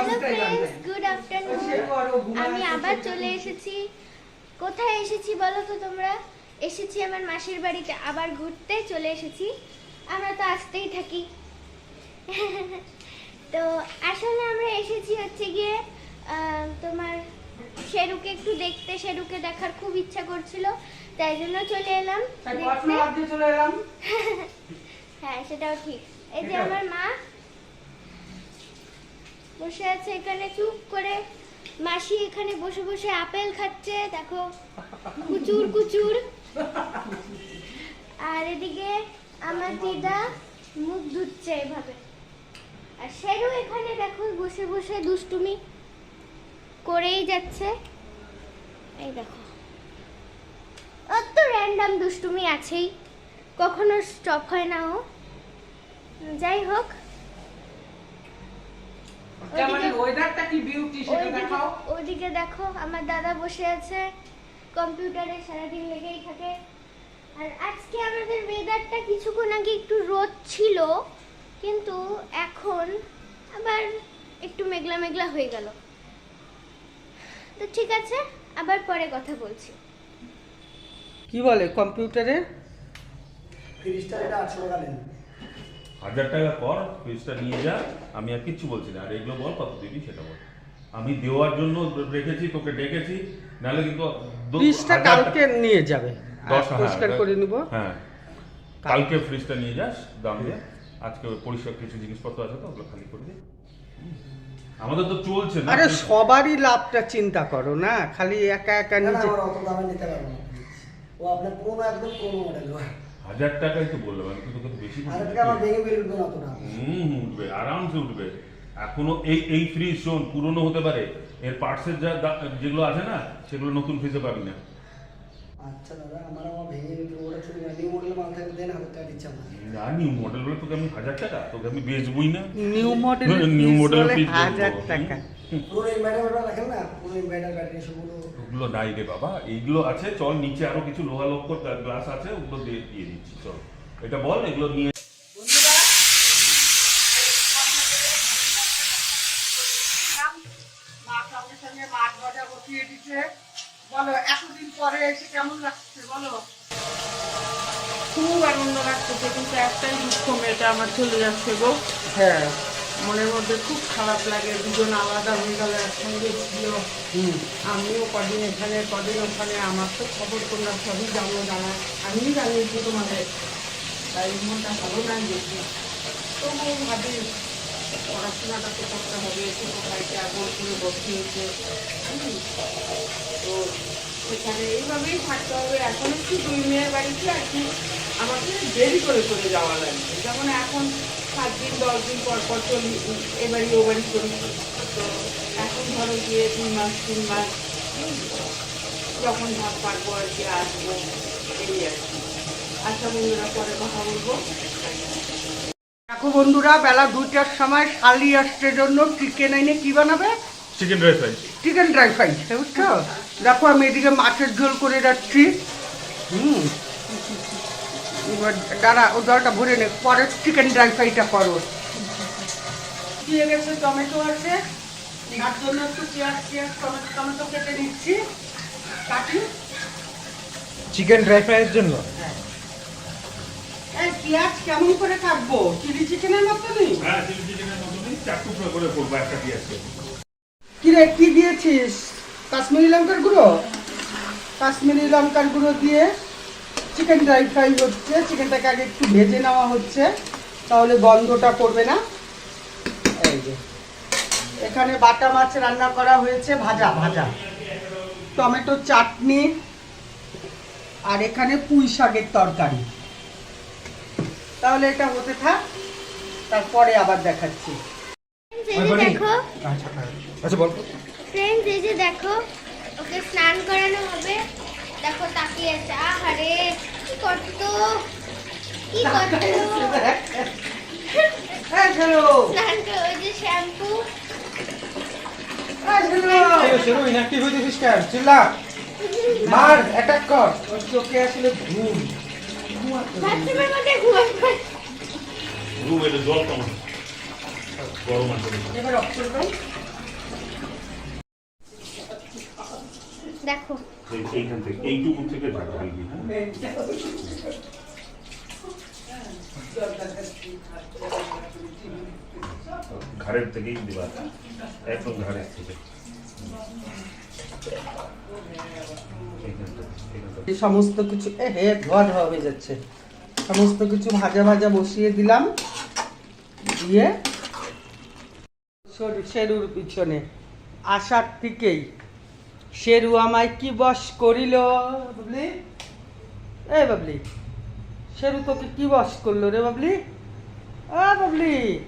Hello friends good afternoon আমি আবার চলে এসেছি। কোথায় এসেছি বলো তো তোমরা? এসেছি আমার মাসির বাড়িতে আবার ঘুরতে চলে এসেছি। আমরা তো আসতেই থাকি। তো আসলে আমরা এসেছি হচ্ছে গিয়ে আহ, তোমার শেরুকে একটু দেখতে। শেরুকে দেখার খুব ইচ্ছা করছিল তাই জন্য চলে এলাম। হ্যাঁ সেটাও ঠিক। এই যে আমার মা বসে আছে এখানে, চুপ করে। মাসি এখানে বসে বসে আপেল খাচ্ছে, দেখো। কুচুর কুচুর। আর এদিকে আমার দিদা মুখ ধুচ্ছে এভাবে। আর সেরও এখানে দেখো, বসে বসে দুষ্টুমি করেই যাচ্ছে। এই দেখো। ওর তো র্যান্ডাম দুষ্টুমি আছেই। কখনো স্টপ হয় না ও। যাই হোক আমাদের ওয়েদারটা কি বিউটি সেটা ওইদিকে দেখাও। ওইদিকে দেখো আমার দাদা বসে আছে কম্পিউটারে সারাদিন লেগেই থাকে। আর আজকে আমাদের ওয়েদারটা কিছুক্ষণ আগে একটু রোদ ছিল কিন্তু এখন আবার একটু মেঘলা মেঘলা হয়ে গেল। তো ঠিক আছে আবার পরে কথা বলছি। কি বলে কম্পিউটারে? ফ্রিজটা এটা আটশো টাকা নেন হাজার টাকা কর ফ্রিজটা নিয়ে যা আমি আর কিচ্ছু বলছি না। আর এগুলো বল কত দিবি সেটা বল। আমি দেওয়ার জন্য রেখেছি তোকে ডেকেছি নাহলে কিন্তু ফ্রিজটা কালকে নিয়ে যাবে। দশ পরিষ্কার হ্যাঁ, করে নিব। হ্যাঁ। কালকে ফ্রিজটা নিয়ে যাস দাম দিয়ে আজকে পরিষ্কার কিছু জিনিসপত্র আছে তো ওগুলো খালি করে দে। হুম। আমাদের তো চলছে না। আরে সবারই লাভটা চিন্তা করো না খালি একা একা নিজে আমার অত দামে নিতে পারব না ও আপনার পুরোনো একদম পুরোনো মডেল হাজার টাকাই তো বললাম আমি কিন্তু তোকে বেশি হম উঠবে আরামসে উঠবে। এখনও এই এই ফ্রিজ শোন পুরনো হতে পারে এর পার্টসের যা যেগুলো আছে না সেগুলো নতুন ফ্রিজে পাবি না। আচ্ছা দাদা আমার আমার ভেঙে চলে নিউ মডেল মাল থাকলে দেন হাজার টাকা দিচ্ছি আমরা না নিউ মডেল বলে তোকে আমি হাজার টাকা তোকে আমি বেচবই না। নিউ মডেল নিউ মডেল হাজার টাকা। পুরো রাখেন না? পুরো ইনভার্টার ব্যাটারি সবগুলো। ওগুলো নাই রে বাবা এইগুলো আছে চল নিচে আরও কিছু লোহা লক্ষ গ্লাস আছে ওগুলো দিয়ে দিয়ে দিচ্ছি চল। এটা বল এগুলো নিয়ে মা সঙ্গে সঙ্গে মাছ ভাজা বসিয়ে দিচ্ছে বলো এতদিন পরে এসে কেমন লাগছে বলো? খুব আনন্দ লাগতেছে কিন্তু একটাই দুঃখ মেয়েটা আমার চলে যাচ্ছে গো। হ্যাঁ। মনের মধ্যে খুব খারাপ লাগে দুজন আলাদা হয়ে গেল একসঙ্গে ছিল। হুম। আমিও কদিন এখানে কদিন ওখানে আমার তো খবর তোমরা সবই জানো জানা। আমিও জানিয়েছি তোমাদের। তাই মনটা ভালো নাই দেখি তবুও ভাবি পড়াশোনাটা তো করতে হবে ছোটো ভাইকে আগর করে বসিয়েছে হুম। তো সেখানে এইভাবেই থাকতে হবে। এখন একটু দুই মেয়ের বাড়িতে আর কি আমাকে দেরি করে করে যাওয়া লাগবে। যেমন এখন সাত দিন, দশ দিন পর পর চলি এ বাড়ি ও বাড়ি চলি। তো এখন ধরো গিয়ে তিন মাস তিন মাস যখন ভাব পারব আর কি, আসব, এই আর কি। আচ্ছা বন্ধুরা, পরে কথা বলব। দেখো বন্ধুরা, বেলা দুইটার সময় শালি আসছে জন্য চিকেন এনে কি বানাবে? Chicken dry fry chicken dry fry বুঝছ? দেখো আমি এদিকে মাছের ঝোল করে যাচ্ছি। হুম। দাঁড়া ও জলটা ভরে নে। পরে চিকেন ড্রাই ফ্রাইটা করো। দিয়ে গেছে টমেটো আছে। তার জন্য একটু পেঁয়াজ পেঁয়াজ টমেটো টমেটো কেটে নিচ্ছি। কাটি। চিকেন ড্রাই ফ্রাইয়ের জন্য? এই পেঁয়াজ কেমন করে কাটবো? চিলি চিকেনের মতনই? হ্যাঁ চিলি চিকেনের মতনই। চার টুকরো করে করব একটা পেঁয়াজকে। কিরে, কি দিয়েছিস? কাশ্মীরি লঙ্কার গুঁড়ো? কাশ্মীরি লঙ্কার গুঁড়ো দিয়ে চিকেন ড্রাই ফ্রাই হচ্ছে। চিকেনটাকে আগে একটু ভেজে নেওয়া হচ্ছে, তাহলে গন্ধটা করবে না। এই যে। এখানে বাটা মাছ রান্না করা হয়েছে, ভাজা ভাজা। টমেটো চাটনি, আর এখানে পুঁই শাকের তরকারি। তাহলে এটা হতে থাক, তারপরে আবার দেখাচ্ছি। দেখো। আচ্ছা আচ্ছা। বল। ফ্রেন্ডস এই যে দেখো ওকে স্নান করানো হবে। দেখো তাকিয়ে আছে আহারে কি করতো? কি করতো? হ্যাঁ স্নান করে ওই যে শ্যাম্পু। হ্যাঁ চলো সেরো ইনঅ্যাক্টিভ কেন চিল্লা। মার অ্যাটাক কর। ওর চোখে আসলে ঘুম। রুম এটা জল কেমন। থেকেই একদম থেকে। সমস্ত কিছু হে ধোয়া ধোয়া হয়ে যাচ্ছে। সমস্ত কিছু ভাজা ভাজা বসিয়ে দিলাম। দিয়ে সরু- পিছনে। আসার থেকেই। শেরু আমায় কি বস করিল? বাবলি? এ বাবলি শেরু তোকে কি বস করল রে বাবলি? আ বাবলি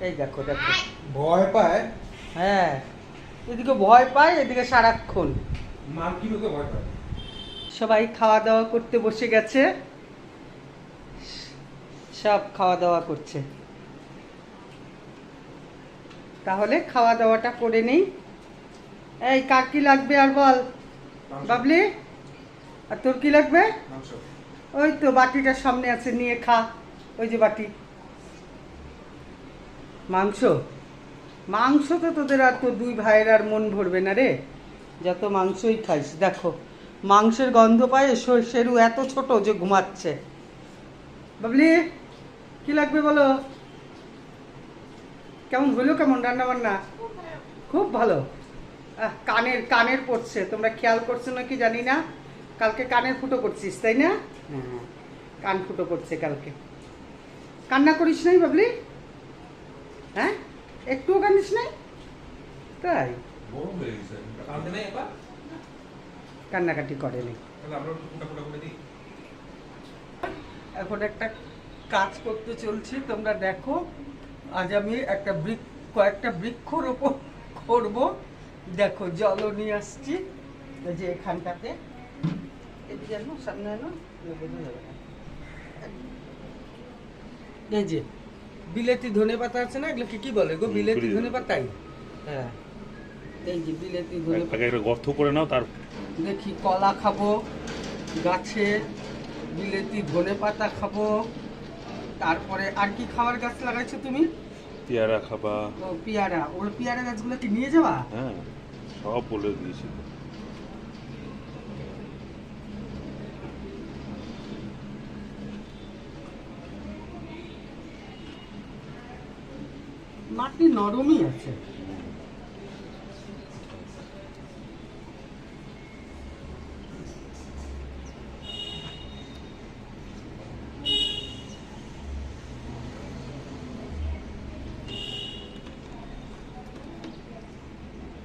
এই দেখো দেখো। ভয় পায়? হ্যাঁ এদিকে ভয় পায় এদিকে সারাক্ষণ। মা কি ভয় পায়? সবাই খাওয়া দাওয়া করতে বসে গেছে। সব খাওয়া দাওয়া করছে। তাহলে খাওয়া দাওয়াটা করে নেই। এই কার কি লাগবে আর বল? বাবলি? আর তোর কি লাগবে? ওই তো বাটিটার সামনে আছে নিয়ে খা। ওই যে বাটি। মাংস? মাংস তো তোদের আর তো দুই ভাইয়ের আর মন ভরবে না রে। যত মাংসই খাইস দেখো। মাংসের গন্ধ পায় শেরু এত ছোট যে ঘুমাচ্ছে। বাবলি কি লাগবে বলো? কেমন হলো কেমন রান্না বান্না? খুব ভালো। কানের কানের পড়ছে। তোমরা খেয়াল করছ নাকি জানি না? কালকে কানের ফুটো করছিস তাই না? হ্যাঁ কান ফুটো করছে কালকে। কান্না করিস নাই বাবলি? হ্যাঁ? একটুও কান্দিস নাই? তাই? নাই কান্নাকাটি করে দিই এখন একটা কাজ করতে চলছে তোমরা দেখো। আজ আমি একটা বৃক্ষ কয়েকটা বৃক্ষরোপণ করব। দেখো জলও নিয়ে আসছি। যে এখানটাতে। এদিকে আনো সামনে আনো বোঝা যাবে না। এই যে বিলেতি ধনে পাতা আছে না? এগুলোকে কি বলে? গো বিলেতি বিলেতি ধনে পাতাই? হ্যাঁ। এই যে বিলেতি ধনে পাতা। একটা গর্ত করে নাও তার দেখি কলা খাব গাছে বিলেতি ধনে পাতা খাব। তারপরে আর কি খাওয়ার গাছ লাগাইছো তুমি? পেয়ারা খাবা। ও পেয়ারা। ওর পেয়ারা গাছগুলো কি নিয়ে যাবা? হ্যাঁ সব বলে দিয়েছি। মাটি নরমই আছে।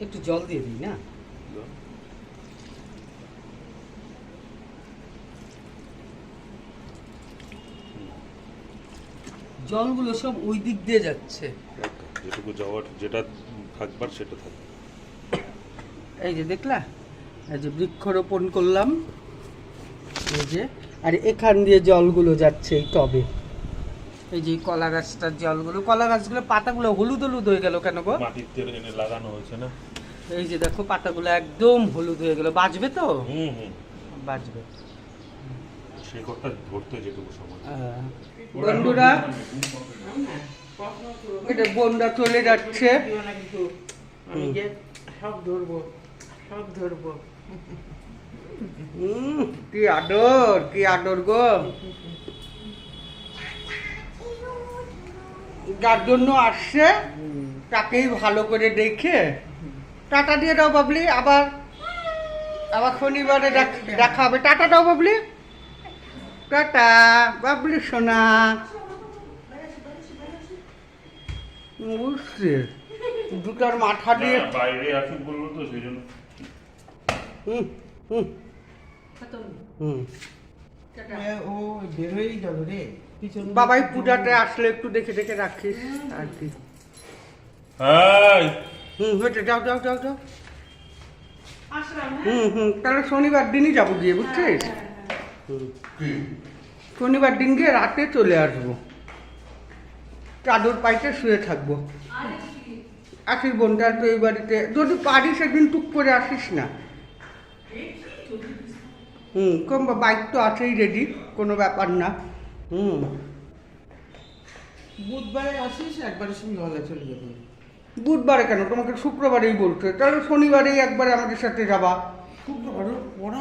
একটু জল দিয়ে দিই না? জলগুলো সব ওই দিক দিয়ে যাচ্ছে। যেটুকু যাওয়ার যেটা থাকবার সেটা থাকবে এই যে দেখলা? এই যে বৃক্ষরোপণ করলাম। এই যে আর এখান দিয়ে জলগুলো যাচ্ছে এই টবে। এই যে কলা গাছটার জলগুলো কলা গাছগুলো পাতাগুলো হলুদ হলুদ হয়ে গেল কেন গো? মাটির এনে লাগানো হয়েছে না? এই যে দেখো পাতাগুলো একদম হলুদ হয়ে গেল। বাজবে তো? হুম হুম। বাজবে। শেকড়টা ধরতে যেটুকু সময়। বন্ধুরা এটা বোনরা চলে যাচ্ছে। আমি যে সব ধরবো সব ধরবো। কি আদর কি আদর গো। যার জন্য আসছে তাকেই ভালো করে দেখে টাটা দিয়ে দাও বাবলি আবার আবার শনিবারে দেখ- হবে। টাটা দাও বাবলি। টাটা বাবলি সোনা। বুঝছি দুটার মাথা দিয়ে বাইরে আসুক বলল তো সেই জন্য। হুম হুম। হুম। ও রে। বাবাই পূজাতে আসলে একটু দেখে দেখে রাখিস আর কি। হাই হুম হেঁটে যাও যাও যাও যাও। হুম হুম তাহলে শনিবার দিনই যাব গিয়ে বুঝছিস? হুম। শনিবার দিন গিয়ে রাতে চলে আসব। চাদর পাইতে শুয়ে থাকব। আসিস বোনটা তো এই বাড়িতে যদি পারিস একদিন টুক করে আসিস না। হুম কম বাইক তো আছেই রেডি কোনো ব্যাপার না। হুম। বুধবারে আসিস একবারের সঙ্গে হলে চলে যাবে। বুধবারে কেন? তোমাকে শুক্রবারেই বলছে তাহলে শনিবারেই একবার আমাদের সাথে যাবা।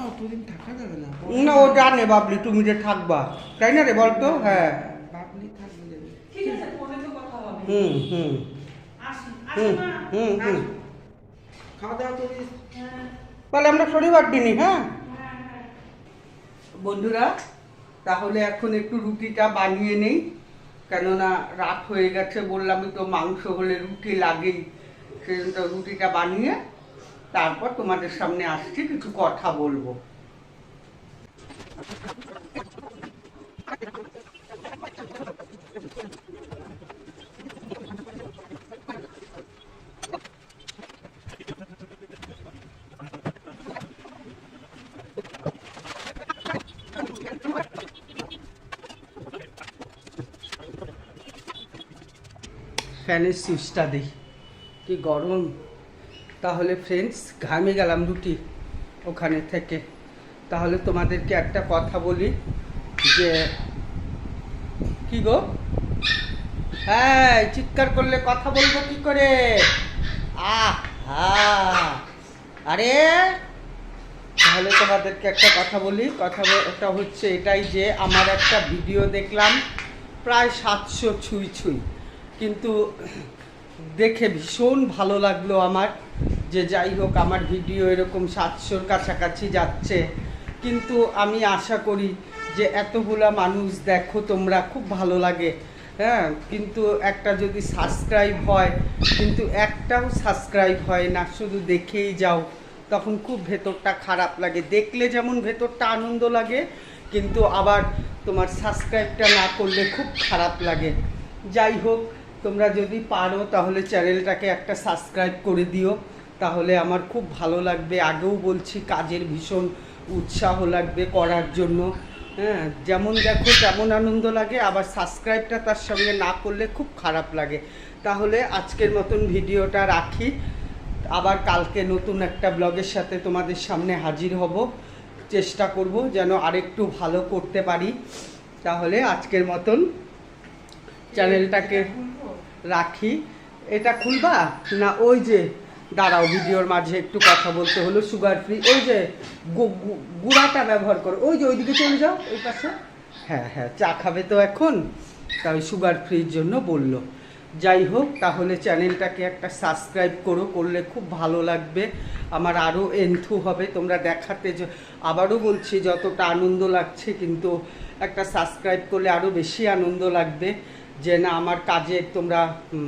অতদিন থাকা যাবে না। না ও জানে বাবলি তুমি যে থাকবা। তাই না রে বলতো? হ্যাঁ। বাবলি থাকবে যাবে হুম হুম। হুম হুম হুম। খাওয়া দাওয়া করিস তাহলে আমরা শনিবার দিনই হ্যাঁ। বন্ধুরা তাহলে এখন একটু রুটিটা বানিয়ে নেই। কেননা রাত হয়ে গেছে বললামই তো মাংস হলে রুটি লাগেই। সেজন্য রুটিটা বানিয়ে তারপর তোমাদের সামনে আসছি, কিছু কথা বলব। ফ্যানের সুইচটা দিই। কি গরম। তাহলে ফ্রেন্ডস ঘামে গেলাম রুটি ওখানে থেকে। তাহলে তোমাদেরকে একটা কথা বলি যে, কি গো? হ্যাঁ চিৎকার করলে কথা বলব কি করে? আরে! তাহলে তোমাদেরকে একটা কথা বলি। কথা ওটা হচ্ছে এটাই যে, আমার একটা ভিডিও দেখলাম, প্রায় সাতশো ছুঁই ছুঁই। কিন্তু দেখে ভীষণ ভালো লাগল আমার যে যাই হোক আমার ভিডিও এরকম সাতশোর কাছাকাছি যাচ্ছে। কিন্তু আমি আশা করি যে এতগুলা মানুষ দেখো তোমরা, খুব ভালো লাগে। হ্যাঁ কিন্তু একটা যদি সাবস্ক্রাইব হয়, কিন্তু একটাও সাবস্ক্রাইব হয় না, শুধু দেখেই যাও, তখন খুব ভেতরটা খারাপ লাগে। দেখলে যেমন ভেতরটা আনন্দ লাগে, কিন্তু আবার তোমার সাবস্ক্রাইবটা না করলে খুব খারাপ লাগে। যাই হোক তোমরা যদি পারো তাহলে চ্যানেলটাকে একটা সাবস্ক্রাইব করে দিও। তাহলে আমার খুব ভালো লাগবে। আগেও বলছি কাজের ভীষণ উৎসাহ লাগবে করার জন্য। হ্যাঁ যেমন দেখো তেমন আনন্দ লাগে, আবার সাবস্ক্রাইবটা তার সঙ্গে না করলে খুব খারাপ লাগে। তাহলে আজকের মতন ভিডিওটা রাখি। আবার কালকে নতুন একটা ব্লগের সাথে তোমাদের সামনে হাজির হব। চেষ্টা করব যেন আরেকটু ভালো করতে পারি। তাহলে আজকের মতন চ্যানেলটাকে রাখি। এটা খুলবা? না, ওই যে, দাঁড়াও, ভিডিওর মাঝে একটু কথা বলতে হলো সুগার ফ্রি ওই যে গুঁড়াটা ব্যবহার করো। ওই যে, ওইদিকে চলে যাও, ওই পাশে। হ্যাঁ হ্যাঁ চা খাবে তো এখন। তাই সুগার ফ্রির জন্য বলল। যাই হোক, তাহলে চ্যানেলটাকে একটা সাবস্ক্রাইব করো, করলে খুব ভালো লাগবে। আমার আরও এন্থু হবে, তোমরা দেখাতে আবারও বলছি, যতটা আনন্দ লাগছে, কিন্তু একটা সাবস্ক্রাইব করলে আরও বেশি আনন্দ লাগবে। যে না, আমার কাজে তোমরা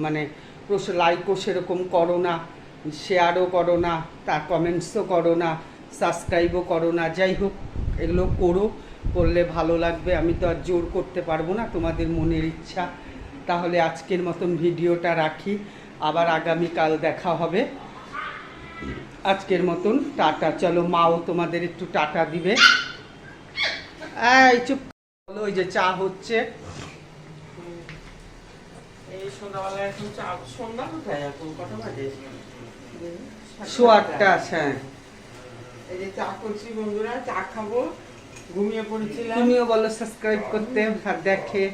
মানে লাইকও সেরকম করো না শেয়ারও করো না, তার কমেন্টসও করো না সাবস্ক্রাইবও করো না, যাই হোক, এগুলো করো, করলে ভালো লাগবে, আমি তো আর জোর করতে পারব না, তোমাদের মনের ইচ্ছা। তাহলে আজকের মতন ভিডিওটা রাখি, আবার আগামীকাল দেখা হবে। আজকের মতন টাটা, চলো মাও তোমাদের একটু টাটা দিবে। এই চুপ বলো ওই যে চা হচ্ছে। সন্ধ্যাবেলা এখন চা সন্ধ্যা কোথায়? এখন কটা বাজে? শো আটটা হ্যাঁ। এই যে চা করছি বন্ধুরা চা খাব। ঘুমিয়ে পড়েছিলাম। তুমিও বলো সাবস্ক্রাইব করতে আর দেখে।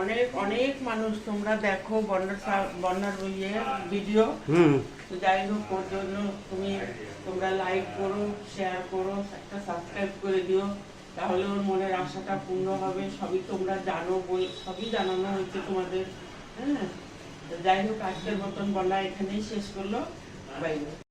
অনেক অনেক মানুষ তোমরা দেখো বন্যার বন্যার ইয়ে ভিডিও হুম। তো যাই হোক ওর জন্য তুমি তোমরা লাইক করো শেয়ার করো একটা সাবস্ক্রাইব করে দিও। তাহলে ওর মনের আশাটা পূর্ণ হবে, সবই তোমরা জানো বল সবই জানানো হয়েছে তোমাদের হ্যাঁ? যাই হোক, আজকের মতন বলা এখানেই শেষ করল। Bye bye